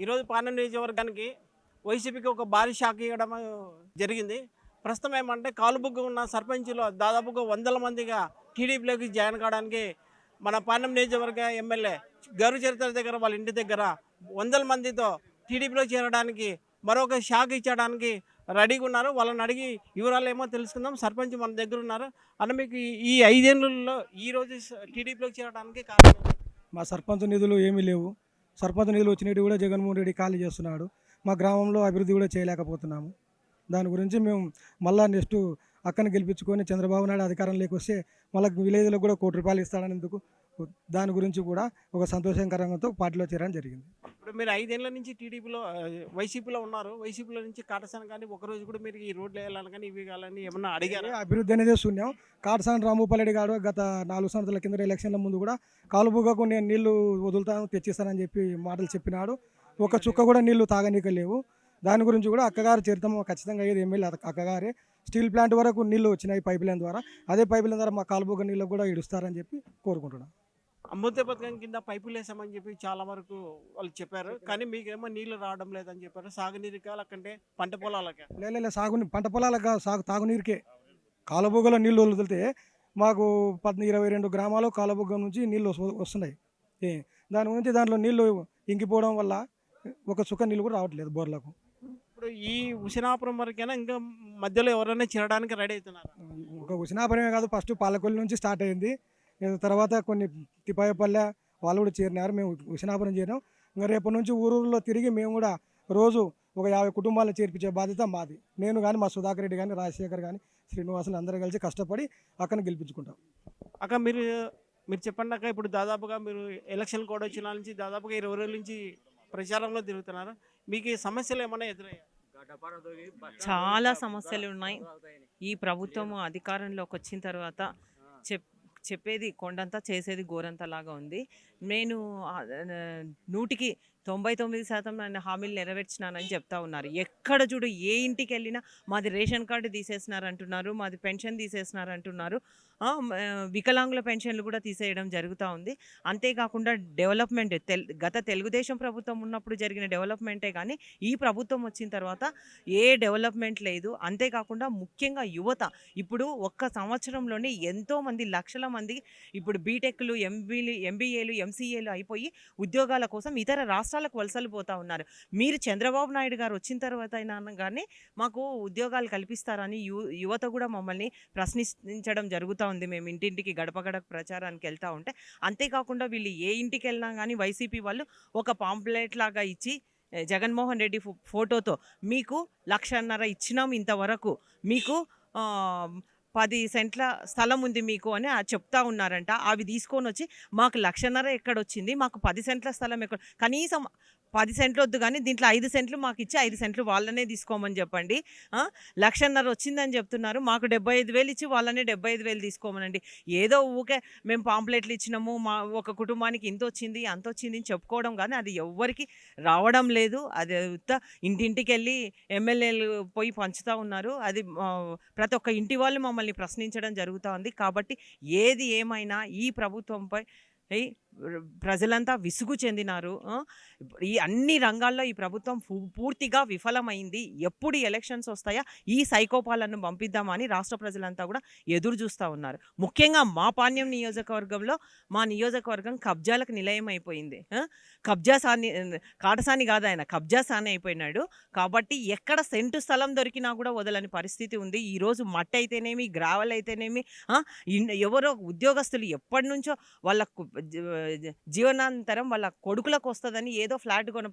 ఈరోజు పాలన నియోజకవర్గానికి వైసీపీకి ఒక భారీ షాక్ ఇవ్వడం జరిగింది. ప్రస్తుతం ఏమంటే కాలుబుగ్గు ఉన్న సర్పంచ్లో దాదాపుగా వందల మందిగా టీడీపీలోకి జాయిన్ కావడానికి మన పాలెం నియోజకవర్గ ఎమ్మెల్యే గౌరవ చరిత్ర దగ్గర వాళ్ళ ఇంటి దగ్గర వందల మందితో టీడీపీలో చేరడానికి మరొక షాక్ ఇచ్చడానికి రెడీగా ఉన్నారు. వాళ్ళని అడిగి వివరాలు ఏమో తెలుసుకుందాం. సర్పంచ్ మన దగ్గర ఉన్నారు. అన్న మీకు ఈ- ఐదేళ్ళలో ఈరోజు టీడీపీలోకి చేరడానికి కారణం? మా సర్పంచ్ నిధులు ఏమీ లేవు. సర్పంచ్ నిధులు వచ్చినట్టు కూడా జగన్మోహన్ రెడ్డి ఖాళీ చేస్తున్నాడు. మా గ్రామంలో అభివృద్ధి కూడా చేయలేకపోతున్నాము. దాని గురించి మేము మళ్ళా నెక్స్ట్ అక్కను గెలిపించుకొని చంద్రబాబు నాయుడు అధికారంలోకి వస్తే మళ్ళీ విలేజ్లో కూడా కోటి రూపాయలు ఇస్తాడనేందుకు దాని గురించి కూడా ఒక సంతోషకరంగా పార్టీలో చేరడం జరిగింది. ఇప్పుడు మీరు ఐదేళ్ళ నుంచి టీడీపీలో వైసీపీలో ఉన్నారు. వైసీపీలో నుంచి కాటసాన కానీ ఒక రోజు కూడా మీరు ఈ రోడ్లు వేయాలని కానీ ఇవి కావాలని ఏమన్నా అడిగారు? అభివృద్ధి అనేది శూన్యం. కాటసాని రామూపల్లెడ్డి గారు గత నాలుగు సంవత్సరాల కింద ఎలక్షన్ల ముందు కూడా కాలుబుగకు నేను నీళ్ళు వదులుతాను తెచ్చిస్తానని చెప్పి మాటలు చెప్పినాడు. ఒక చుక్క కూడా నీళ్ళు తాగనీక లేవు. దాని గురించి కూడా అక్కగారు చరిత్రం ఖచ్చితంగా అయ్యేది ఎమ్మెల్యే అక్క- అక్కగారే స్టీల్ ప్లాంట్ వరకు నీళ్ళు వచ్చినాయి పైప్ లైన్ ద్వారా. అదే పైప్ లైన్ ద్వారా మా కాలుబుగ నీళ్ళు కూడా ఇడుస్తారని చెప్పి కోరుకుంటున్నాను అమృత పథకం కింద పైపులు వేసామని చెప్పి చాలా వరకు వాళ్ళు చెప్పారు. కానీ మీకేమో నీళ్ళు రావడం లేదని చెప్పారు. సాగునీరు కాలకంటే పంట పొలాలకే. లే లే సాగు పంట పొలాలకు కాదు, సాగు తాగునీరుకే. కాలుబుగ్గలో నీళ్ళు వదిలితే మాకు పద్ ఇరవై రెండు గ్రామాలు కాలుబుగ్గ నుంచి నీళ్ళు వస్తు- వస్తున్నాయి. దాని గురించి దాంట్లో నీళ్ళు ఇంకిపోవడం వల్ల ఒక చుక్క నీళ్ళు కూడా రావట్లేదు బోర్లకు. ఇప్పుడు ఈ ఉసినాపురం వరకైనా ఇంకా మధ్యలో ఎవరైనా చేరడానికి రెడీ అవుతున్నారు? ఒక ఉసినాపురమే కాదు ఫస్ట్ పాలకొల్లి నుంచి స్టార్ట్ అయింది. తర్వాత కొన్ని తిపాయపల్లె వాళ్ళు కూడా చేరినారు. మేము ఉసినాపురం చేరినాం. ఇంకా రేపటి నుంచి ఊరూరులో తిరిగి మేము కూడా రోజు ఒక యాభై కుటుంబాలను చేర్పించే బాధ్యత మాది. నేను కానీ మా సుధాకర్ రెడ్డి కానీ రాజశేఖర్ కానీ శ్రీనివాసులు అందరూ కలిసి కష్టపడి అక్కడిని గెలిపించుకుంటాం. అక్క మీరు మీరు చెప్పండి అక్క ఇప్పుడు దాదాపుగా మీరు ఎలక్షన్ కోడ్ వచ్చిన నుంచి దాదాపుగా ఇరవై రోజుల నుంచి ప్రచారంలో తిరుగుతున్నారు. మీకు ఈ సమస్యలు ఏమైనా ఎదురయ్యాయి? చాలా సమస్యలు ఉన్నాయి. ఈ ప్రభుత్వం అధికారంలోకి వచ్చిన తర్వాత చెప్ చెప్పేది కొండంతా చేసేది గోరంతలాగా ఉంది. నేను నూటికి తొంభై తొమ్మిది శాతం నేను హామీలు నెరవేర్చినానని చెప్తా ఉన్నారు. ఎక్కడ చూడు ఏ ఇంటికి వెళ్ళినా మాది రేషన్ కార్డు తీసేసినారంటున్నారు మాది పెన్షన్ తీసేసినారంటున్నారు. వికలాంగుల పెన్షన్లు కూడా తీసేయడం జరుగుతూ ఉంది. అంతేకాకుండా డెవలప్మెంట్ తెల్ గత తెలుగుదేశం ప్రభుత్వం ఉన్నప్పుడు జరిగిన డెవలప్మెంటే కానీ ఈ ప్రభుత్వం వచ్చిన తర్వాత ఏ డెవలప్మెంట్ లేదు. అంతేకాకుండా ముఖ్యంగా యువత ఇప్పుడు ఒక్క సంవత్సరంలోనే ఎంతోమంది లక్షల మంది ఇప్పుడు బీటెక్లు ఎంబీలు ఎంబీఏలు ఎంసీఏలు అయిపోయి ఉద్యోగాల కోసం ఇతర రాష్ట్రాలకు వలసలు పోతా ఉన్నారు. మీరు చంద్రబాబు నాయుడు గారు వచ్చిన తర్వాత అయినా కానీ మాకు ఉద్యోగాలు కల్పిస్తారని యు యువత కూడా మమ్మల్ని ప్రశ్నించడం జరుగుతూ ఉంది. మేము ఇంటింటికి గడప గడప ప్రచారానికి వెళ్తూ ఉంటే అంతేకాకుండా వీళ్ళు ఏ ఇంటికి వెళ్ళినా కానీ వైసీపీ వాళ్ళు ఒక పాంప్లెట్ లాగా ఇచ్చి జగన్మోహన్ రెడ్డి ఫో- ఫోటోతో మీకు లక్షన్నర ఇచ్చినాం ఇంతవరకు. మీకు పది సెంట్ల స్థలం ఉంది మీకు అని చెప్తా ఉన్నారంట. అవి తీసుకొని వచ్చి మాకు లక్షన్నర ఎక్కడొచ్చింది? మాకు పది సెంట్ల స్థలం ఎక్కడ? కనీసం పది సెంట్లు వద్దు కానీ దీంట్లో ఐదు సెంట్లు మాకు ఇచ్చి ఐదు సెంట్లు వాళ్ళనే తీసుకోమని చెప్పండి. లక్షన్నర వచ్చిందని చెప్తున్నారు. మాకు డెబ్బై ఐదు వేలు ఇచ్చి వాళ్ళనే డెబ్బై ఐదు వేలు తీసుకోమనండి. ఏదో ఊకే మేము పాంప్లెట్లు ఇచ్చినాము మా ఒక కుటుంబానికి ఇంత వచ్చింది అంత వచ్చింది అని చెప్పుకోవడం కానీ అది ఎవ్వరికి రావడం లేదు. అది ఇంటింటికి వెళ్ళి ఎమ్మెల్యేలు పోయి పంచుతూ ఉన్నారు. అది ప్రతి ఒక్క ఇంటి వాళ్ళు మమ్మల్ని ప్రశ్నించడం జరుగుతూ ఉంది. కాబట్టి ఏది ఏమైనా ఈ ప్రభుత్వంపై ప్రజలంతా విసుగు చెందినారు. ఈ అన్ని రంగాల్లో ఈ ప్రభుత్వం పూ- పూర్తిగా విఫలమైంది. ఎప్పుడు ఎలక్షన్స్ వస్తాయా? ఈ సైకోపాలను పంపిద్దామని రాష్ట్ర ప్రజలంతా కూడా ఎదురు చూస్తూ ఉన్నారు. ముఖ్యంగా మా పాణ్యం నియోజకవర్గంలో మా నియోజకవర్గం కబ్జాలకు నిలయం అయిపోయింది కబ్జా సాని కాటసాని కాదు ఆయన కబ్జా సాని అయిపోయినాడు. కాబట్టి ఎక్కడ సెంటు స్థలం దొరికినా కూడా వదలని పరిస్థితి ఉంది. ఈరోజు మట్టి అయితేనేమి గ్రావెల్ అయితేనేమి ఎవరో ఉద్యోగస్తులు ఎప్పటి నుంచో వాళ్ళకు జీవనాంతరం వాళ్ళ కొడుకులకు వస్తుందని ఏదో ఫ్లాట్ కొన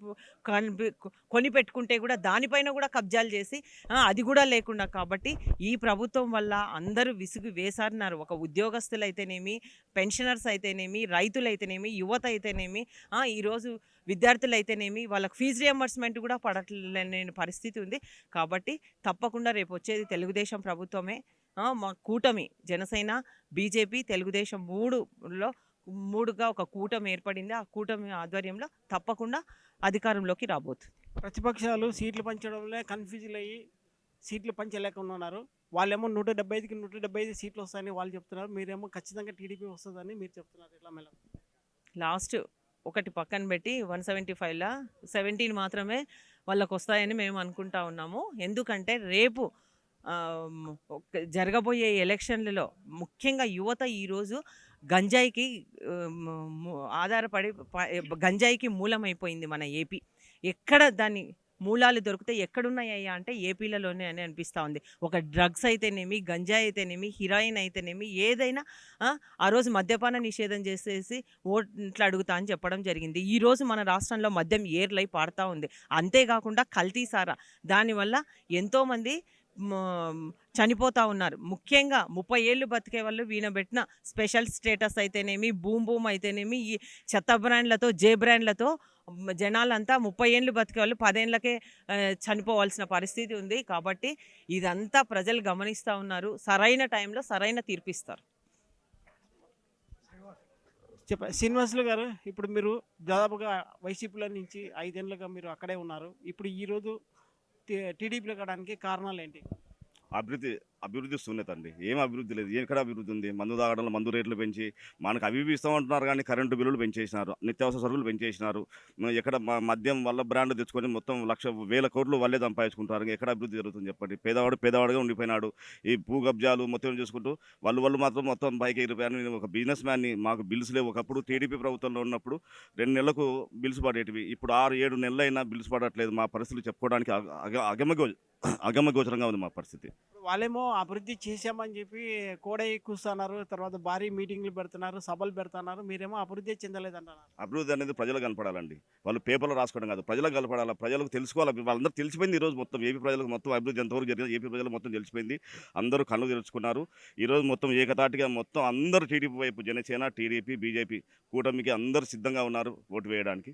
కొని పెట్టుకుంటే కూడా దానిపైన కూడా కబ్జాలు చేసి అది కూడా లేకుండా కాబట్టి ఈ ప్రభుత్వం వల్ల అందరూ విసుగు వేసారినారు ఒక ఉద్యోగస్తులు అయితేనేమి పెన్షనర్స్ అయితేనేమి రైతులు అయితేనేమి యువత అయితేనేమి ఈరోజు విద్యార్థులు అయితేనేమి వాళ్ళకి ఫీజు రియంబర్స్మెంట్ కూడా పడట్లేని పరిస్థితి ఉంది. కాబట్టి తప్పకుండా రేపు వచ్చేది తెలుగుదేశం ప్రభుత్వమే. మా కూటమి జనసేన బీజేపీ తెలుగుదేశం మూడులో మూడుగా ఒక కూటమి ఏర్పడింది. ఆ కూటమి ఆధ్వర్యంలో తప్పకుండా అధికారంలోకి రాబోతుంది. ప్రతిపక్షాలు సీట్లు పంచడంలో కన్ఫ్యూజన్ అయ్యి సీట్లు పంచలేకుండా ఉన్నారు వాళ్ళేమో నూట డెబ్బై ఐదుకి నూట డెబ్బై ఐదు సీట్లు వస్తాయని వాళ్ళు చెప్తున్నారు. మీరేమో ఖచ్చితంగా టీడీపీ వస్తుందని మీరు చెప్తున్నారు. ఇట్లా మెల్ల లాస్ట్ ఒకటి పక్కన పెట్టి వన్ సెవెంటీ ఫైవ్లో సెవెంటీన్ మాత్రమే వాళ్ళకు వస్తాయని మేము అనుకుంటా ఉన్నాము. ఎందుకంటే రేపు జరగబోయే ఎలక్షన్లలో ముఖ్యంగా యువత ఈరోజు గంజాయికి ఆధారపడి గంజాయికి మూలమైపోయింది మన ఏపీ. ఎక్కడ దాని మూలాలు దొరికితే ఎక్కడున్నాయ్యా అంటే ఏపీలలోనే అని అనిపిస్తూ ఉంది. ఒక డ్రగ్స్ అయితేనేమి గంజాయి అయితేనేమి హిరాయిన్ అయితేనేమి ఏదైనా ఆ, రోజు మద్యపాన నిషేధం చేసేసి ఓట్లు అడుగుతా అని చెప్పడం జరిగింది. ఈ రోజు మన రాష్ట్రంలో మద్యం ఏర్లై పాడుతూ ఉంది. అంతేకాకుండా కల్తీసారా దానివల్ల ఎంతోమంది చనిపోతూ ఉన్నారు. ముఖ్యంగా ముప్పై ఏళ్ళు బతికే వాళ్ళు వీణబెట్టిన స్పెషల్ స్టేటస్ అయితేనేమి బూమ్ బూమ్ అయితేనేమి ఈ చెత్త బ్రాండ్లతో జే బ్రాండ్లతో జనాలంతా ముప్పై ఏళ్ళు బతికే వాళ్ళు పదేళ్ళకే చనిపోవాల్సిన పరిస్థితి ఉంది. కాబట్టి ఇదంతా ప్రజలు గమనిస్తూ ఉన్నారు. సరైన టైంలో సరైన తీర్పిస్తారు. చెప్ప శ్రీనివాసులు గారు ఇప్పుడు మీరు దాదాపుగా వైసీపీలో నుంచి ఐదేళ్ళుగా మీరు అక్కడే ఉన్నారు. ఇప్పుడు ఈరోజు టీడీపీలో కావడానికి కారణాలు ఏంటి అభివృద్ధి అభివృద్ధి శూన్యత అండి. ఏం అభివృద్ధి లేదు. ఎక్కడ అభివృద్ధి ఉంది? మందు తాగడంలో మందు రేట్లు పెంచి మనకు అవి ఇవి ఇస్తామంటున్నారు కానీ కరెంటు బిల్లులు పెంచేసినారు నిత్యావసర సరుకులు పెంచేసినారు. ఎక్కడ మద్యం వల్ల బ్రాండ్ తెచ్చుకొని మొత్తం లక్ష వేల కోట్లు వాళ్ళే సంపాదించుకుంటారు ఎక్కడ అభివృద్ధి జరుగుతుంది చెప్పండి? పేదవాడు పేదవాడుగా ఉండిపోయినాడు. ఈ భూ కబ్జాలు మొత్తం చూసుకుంటూ వాళ్ళు వాళ్ళు మాత్రం మొత్తం పైకి ఎగిరిపోయారు. నేను ఒక బిజినెస్ మ్యాన్ని మాకు బిల్స్ లేవు. ఒకప్పుడు టీడీపీ ప్రభుత్వంలో ఉన్నప్పుడు రెండు నెలలకు బిల్స్ పడేటివి. ఇప్పుడు ఆరు ఏడు నెలలైనా బిల్స్ పడట్లేదు మా పరిస్థితులు చెప్పుకోవడానికి అగమగ అగ- అగమగో అగమగోచరంగా ఉంది మా పరిస్థితి. వాళ్ళేమో అభివృద్ధి చేశామని చెప్పి కోడై కూస్తున్నారు తర్వాత భారీ మీటింగ్లు పెడుతున్నారు సభలు పెడుతున్నారు మీరేమో అభివృద్ధి చెందలేదంటున్నారు అభివృద్ధి అనేది ప్రజలకు కనపడాలండి. వాళ్ళు పేపర్లో రాసుకోవడం కాదు ప్రజలకు కనపడాలి ప్రజలకు తెలుసుకోవాలి. వాళ్ళందరూ తెలిసిపోయింది ఈరోజు మొత్తం ఏపీ ప్రజలకు మొత్తం అభివృద్ధి ఎంతవరకు జరిగింది ఏపీ ప్రజలకు మొత్తం తెలిసిపోయింది. అందరూ కళ్ళు తెలుసుకున్నారు ఈరోజు మొత్తం ఏకతాటిగా మొత్తం అందరూ టీడీపీ వైపు జనసేన టీడీపీ బీజేపీ కూటమికి అందరూ సిద్ధంగా ఉన్నారు ఓటు వేయడానికి.